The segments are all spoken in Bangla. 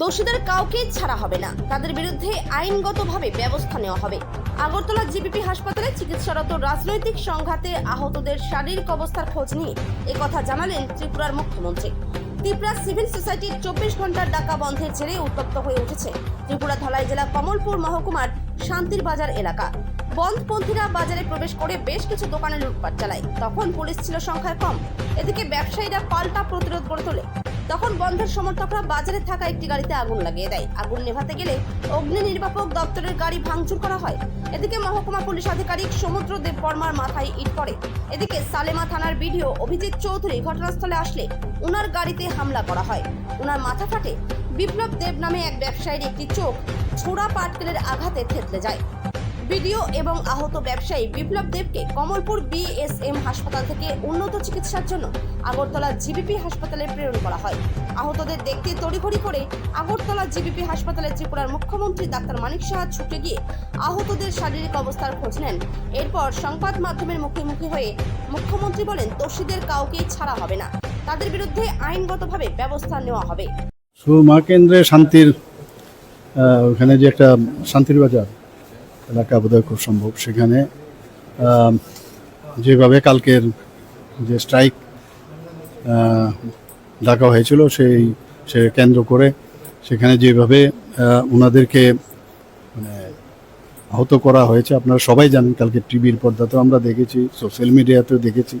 দোষীদের কাউকেই ছাড়া হবে না। তাদের বিরুদ্ধে আইনগতভাবে ব্যবস্থা নেওয়া হবে। আগরতলা জিবিপি হাসপাতালে চিকিৎসারত রাজনৈতিক সংঘাতে আহতদের শারীরিক অবস্থার খোঁজ নিয়ে একথা জানালেন ত্রিপুরার মুখ্যমন্ত্রী। ত্রিপুরা সিভিল সোসাইটির চব্বিশ ঘণ্টার ডাকা বন্ধের ছেড়ে উত্তপ্ত হয়ে উঠেছে ত্রিপুরা ধলাই জেলা কমলপুর মহকুমার শান্তির বাজার এলাকা। বন্ধপন্থীরা বাজারে প্রবেশ করে বেশ কিছু দোকানে লুটপাট চালায়। তখন পুলিশ ছিল সংখ্যায় কম। এদিকে ব্যবসায়ীরা পাল্টা প্রতিরোধ গড়ে তোলে। তখন বন্ধের সমর্থকরা বাজারে থাকা একটি গাড়িতে আগুন লাগিয়ে দেয়। আগুন নেভাতে গেলে অগ্নি নির্বাপক দপ্তরের গাড়ি ভাঙচুর করা হয়। এদিকে মহকুমা পুলিশ আধিকারিক সমুদ্র দেব বর্মার মাথায় ইট পড়ে। এদিকে সালেমা থানার ভিডিও অভিজিৎ চৌধুরী ঘটনাস্থলে আসলে উনার গাড়িতে হামলা করা হয়। উনার মাথা ফাটে। বিপ্লব দেব নামে এক ব্যবসায়ীর একটি চোখ ছোড়া পাটকেলের আঘাতে থেতলে যায়। বিডিও এবং আহত ব্যবসায়ী বিপ্লব দেবকে কমলপুর বিএসএম হাসপাতাল থেকে উন্নত চিকিৎসার জন্য আগরতলা জিবিপি হাসপাতালে প্রেরণ করা হয়। আহতদের দেখতে তড়িঘড়ি করে আগরতলা জিবিপি হাসপাতালে ত্রিপুরার মুখ্যমন্ত্রী ডাক্তার মানিক সাহা ছুটে গিয়ে আহতদের শারীরিক অবস্থার খোঁজ নেন। এরপর সংবাদ মাধ্যমের মুখোমুখি হয়ে মুখ্যমন্ত্রী বলেন, দোষীদের কাউকেই ছাড়া হবে না। তাদের বিরুদ্ধে আইনগতভাবে ব্যবস্থা নেওয়া হবে। সুরমা কেন্দ্রে শান্তির ওখানে যে একটা শান্তির বাজার এলাকা বোধহয় খুব সম্ভব। সেখানে যেভাবে কালকের যে স্ট্রাইক ডাকা হয়েছিল, সেই, সে কেন্দ্র করে সেখানে যেভাবে ওনাদেরকে মানে আহত করা হয়েছে, আপনারা সবাই জানেন কালকে টিভির পর্দাতেও আমরা দেখেছি, সোশ্যাল মিডিয়াতেও দেখেছি।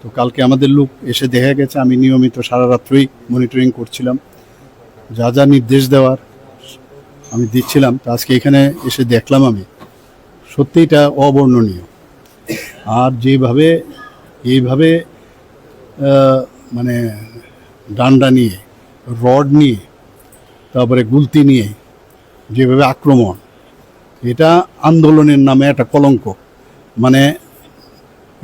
তো কালকে আমাদের লোক এসে দেখা গেছে, আমি নিয়মিত সারা রাত্রই মনিটরিং করছিলাম। যা যা নির্দেশ দেওয়ার আমি দিচ্ছিলাম তো আজকে এখানে এসে দেখলাম আমি। সত্যি এটা অবর্ণনীয়। আর যেভাবে, এইভাবে মানে ডান্ডা নিয়ে, রড নিয়ে, তারপরে গুলতি নিয়ে, যেভাবে আক্রমণ, এটা আন্দোলনের নামে একটা কলঙ্ক। মানে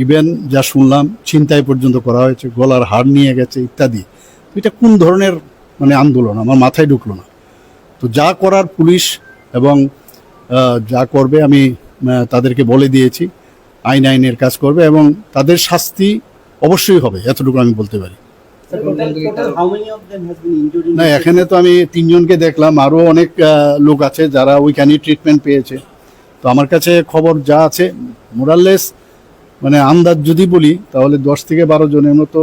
ইভেন যা শুনলাম, ছিনতাই পর্যন্ত করা হয়েছে, গলার হাড় নিয়ে গেছে, ইত্যাদি। এটা কোন ধরনের মানে আন্দোলন? আমার মাথায় ঢুকলো না। তো যা করার পুলিশ এবং যা করবে আমি তাদেরকে বলে দিয়েছি, আইন আইনের কাজ করবে এবং তাদের শাস্তি অবশ্যই হবে, এতটুকু আমি বলতে পারি। না, এখানে তো আমি তিনজনকে দেখলাম আরও অনেক লোক আছে যারা ওইখানেই ট্রিটমেন্ট পেয়েছে। তো আমার কাছে খবর যা আছে মোরাললেস মানে আন্দাজ যদি বলি, তাহলে দশ থেকে বারো জনের মতো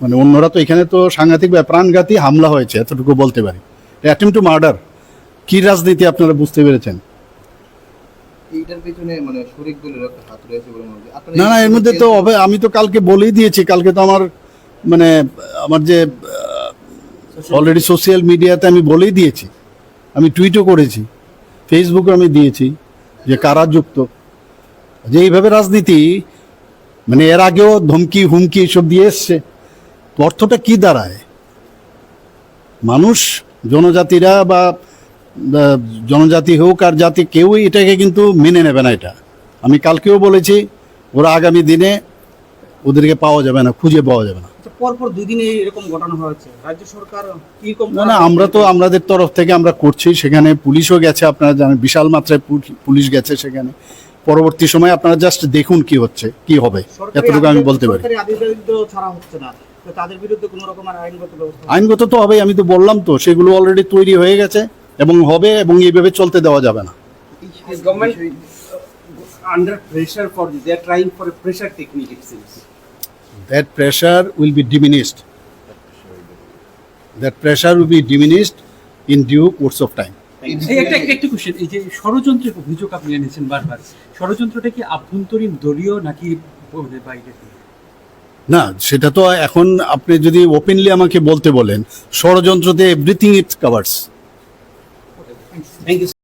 মানে অন্যরা তো এখানে তো সাংঘাতিক বা প্রাণঘাতী হামলা হয়েছে, এতটুকু বলতে পারি। অ্যাটেম্প টু মার্ডার কি রাজনীতি আপনারা বুঝতে পেরেছেন? এইটার পেছনে মানে শরিক একটা হাত রয়েছে বলে মনে হচ্ছে। না না এর মধ্যে তো আমি তো কালকে বলেই দিয়েছি কালকে তো আমার মানে আমার যে অলরেডি সোশ্যাল মিডিয়াতে আমি বলেই দিয়েছি। আমি টুইটও করেছি ফেসবুকে আমি দিয়েছি যে কারা যুক্ত। যে এইভাবে রাজনীতি মানে এর আগেও ধমকি হুমকি এসব দিয়ে এসছে। অর্থটা কি দাঁড়ায়? মানুষ জনজাতিরা বা জনজাতি হোক আর জাতি কেউই এটাকে কিন্তু মেনে নেবে না এটা। আমি কালকেও বলেছি ওরা আগামী দিনে ওদেরকে পাওয়া যাবে না খুঁজে পাওয়া যাবে না। আচ্ছা, পরপর দুই দিনে এরকম ঘটনা হয়েছে। রাজ্য সরকার না না আমরা তো আমাদের তরফ থেকে আমরা করছি সেখানে পুলিশও গেছে আপনারা জানেন বিশাল মাত্রায় পুল- পুলিশ গেছে সেখানে। পরবর্তী সময় আপনারা জাস্ট দেখুন কি হচ্ছে কি হবে। এতটুকু আমি বলতে পারি। ছাড়া হচ্ছে না। আইনগত তো হবে আমি তো বললাম তো সেগুলো অলরেডি তৈরি হয়ে গেছে এবং হবে এবং এইভাবে চলতে দেওয়া যাবে না। Pressure will be diminished in due course of time এই যে ষড়যন্ত্রের অভিযোগ আপনি এনেছেন বারবার ষড়যন্ত্রটা কি আভ্যন্তরীণ দলীয় নাকি মানে বাইরে থেকে? না, সেটা তো এখন আপনি যদি ওপেনলি আমাকে বলতে বলেন ষড়যন্ত্র ষড়যন্ত্রতে everything it covers thank you.